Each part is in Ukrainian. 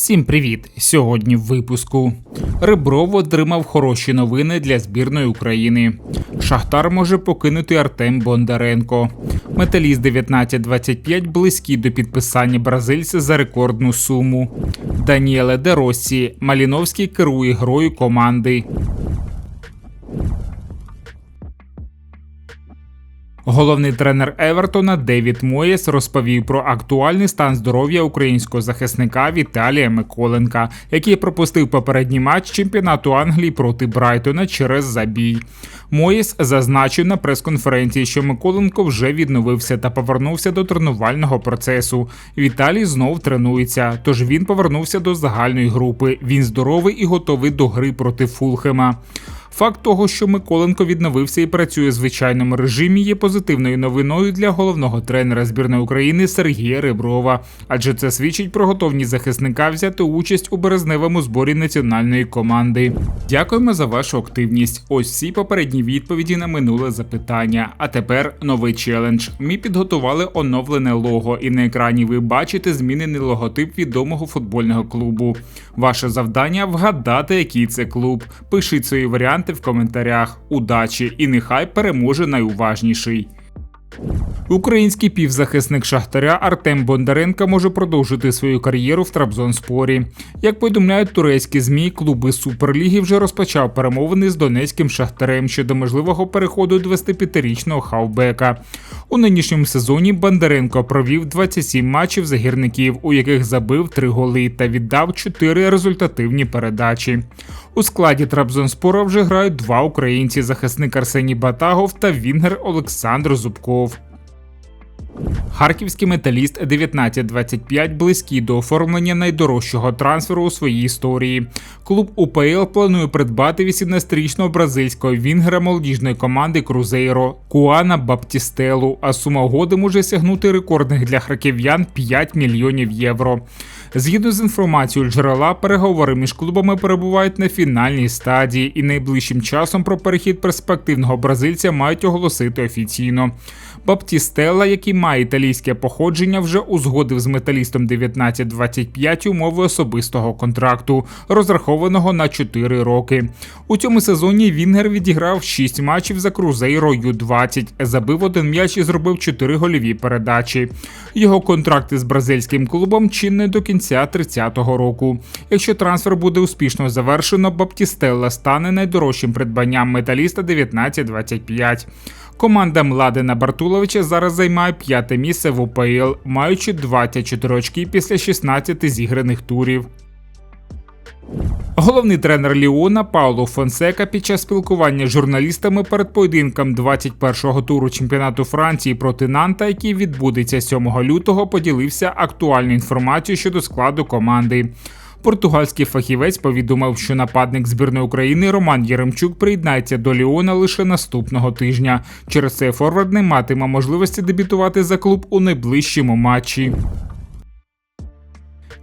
Всім привіт! Сьогодні в випуску Ребров отримав хороші новини для збірної України. Шахтар може покинути Артем Бондаренко. Металіст 1925 близькі до підписання бразильця за рекордну суму. Даніеле Де Россі. Маліновський керує грою команди. Головний тренер Евертона Девід Моєс розповів про актуальний стан здоров'я українського захисника Віталія Миколенка, який пропустив попередній матч чемпіонату Англії проти Брайтона через забій. Моєс зазначив на прес-конференції, що Миколенко вже відновився та повернувся до тренувального процесу. Віталій знов тренується, тож він повернувся до загальної групи. Він здоровий і готовий до гри проти Фулхема. Факт того, що Миколенко відновився і працює в звичайному режимі, є позитивною новиною для головного тренера збірної України Сергія Реброва, адже це свідчить про готовність захисника взяти участь у березневому зборі національної команди. Дякуємо за вашу активність. Ось всі попередні відповіді на минуле запитання. А тепер новий челендж. Ми підготували оновлене лого, і на екрані ви бачите змінений логотип відомого футбольного клубу. Ваше завдання вгадати, який це клуб. Пишіть свої варіанти варіанти в коментарях. Удачі і нехай переможе найуважніший. Український півзахисник Шахтаря Артем Бондаренко може продовжити свою кар'єру в Трабзонспорі. Як повідомляють турецькі змі, клуби Суперліги вже розпочав перемовини з донецьким шахтарем щодо можливого переходу 25-річного хавбека. У нинішньому сезоні Бондаренко провів 27 матчів за гірників, у яких забив 3 голи та віддав 4 результативні передачі. У складі Трабзонспора вже грають два українці: захисник Арсеній Батагов та Вінгер Олександр Зубков. Харківський металіст 1925 близький до оформлення найдорожчого трансферу у своїй історії. Клуб УПЛ планує придбати 18-річного бразильського вінгера молодіжної команди Крузейро Куана Баптістелу. А сума угоди може сягнути рекордних для харків'ян 5 мільйонів євро. Згідно з інформацією джерела, переговори між клубами перебувають на фінальній стадії, і найближчим часом про перехід перспективного бразильця мають оголосити офіційно. Баптістела, який має італійське походження, вже узгодив з металістом 1925 умови особистого контракту, розрахованого на 4 роки. У цьому сезоні Вінгер відіграв 6 матчів за Крузейро Ю-20, забив один м'яч і зробив 4 гольові передачі. Його контракти з бразильським клубом чинний до кінця 30-го року. Якщо трансфер буде успішно завершено, Баптістелла стане найдорожчим придбанням металіста 1925. Команда Младена Бартуловича зараз займає п'яте місце в УПЛ, маючи 24 очки після 16 зіграних турів. Головний тренер Ліона Пауло Фонсека під час спілкування з журналістами перед поєдинком 21-го туру чемпіонату Франції проти Нанта, який відбудеться 7 лютого, поділився актуальною інформацією щодо складу команди. Португальський фахівець повідомив, що нападник збірної України Роман Єремчук приєднається до Ліона лише наступного тижня. Через це форвард не матиме можливості дебютувати за клуб у найближчому матчі.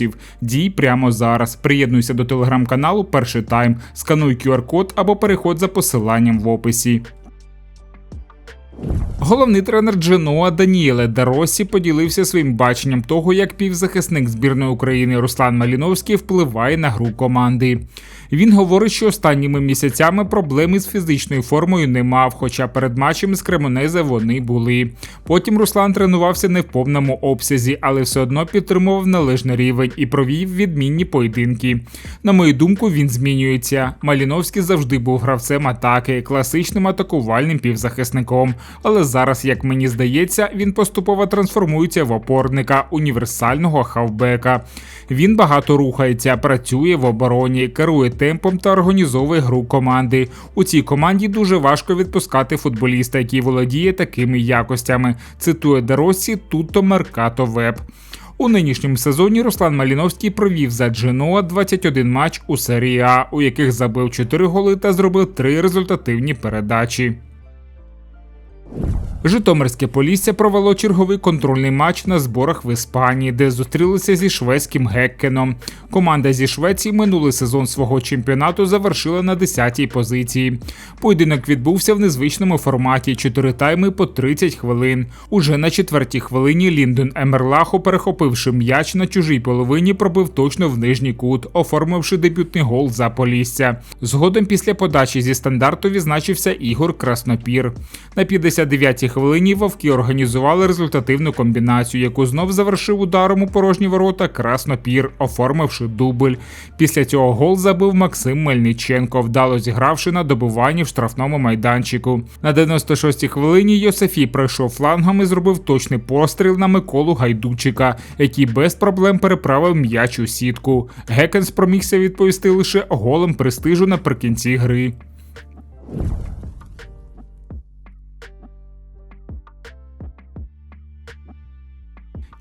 українців. Дій прямо зараз. Приєднуйся до телеграм-каналу Перший Тайм, скануй QR-код або переходь за посиланням в описі. Головний тренер Дженоа Даніеле Даросі поділився своїм баченням того, як півзахисник збірної України Руслан Маліновський впливає на гру команди. Він говорить, що останніми місяцями проблеми з фізичною формою не мав, хоча перед матчем з Кремонезе вони були. Потім Руслан тренувався не в повному обсязі, але все одно підтримував належний рівень і провів відмінні поєдинки. На мою думку, він змінюється. Маліновський завжди був гравцем атаки, класичним атакувальним півзахисником. Але зараз, як мені здається, він поступово трансформується в опорника універсального хавбека. Він багато рухається, працює в обороні, керує темпом та організовує гру команди. У цій команді дуже важко відпускати футболіста, який володіє такими якостями. Цитує Деросі Туто Меркато Веб. У нинішньому сезоні Руслан Маліновський провів за Дженоа 21 матч у серії А, у яких забив 4 голи та зробив 3 результативні передачі. Житомирське Полісся провело черговий контрольний матч на зборах в Іспанії, де зустрілися зі шведським Геккеном. Команда зі Швеції минулий сезон свого чемпіонату завершила на 10-й позиції. Поєдинок відбувся в незвичному форматі 4 тайми по 30 хвилин. Уже на четвертій хвилині Ліндон Емерлахо, перехопивши м'яч на чужій половині, пробив точно в нижній кут, оформивши дебютний гол за Полісся. Згодом після подачі зі стандарту відзначився Ігор Краснопір. На 59-й хвилині вовки організували результативну комбінацію, яку знов завершив ударом у порожні ворота Краснопір, оформивши дубль. Після цього гол забив Максим Мельниченко, вдало зігравши на добиванні в штрафному майданчику. На 96-й хвилині Йосифій пройшов флангом і зробив точний постріл на Миколу Гайдучика, який без проблем переправив м'яч у сітку. Гекен спромігся відповісти лише голом престижу наприкінці гри.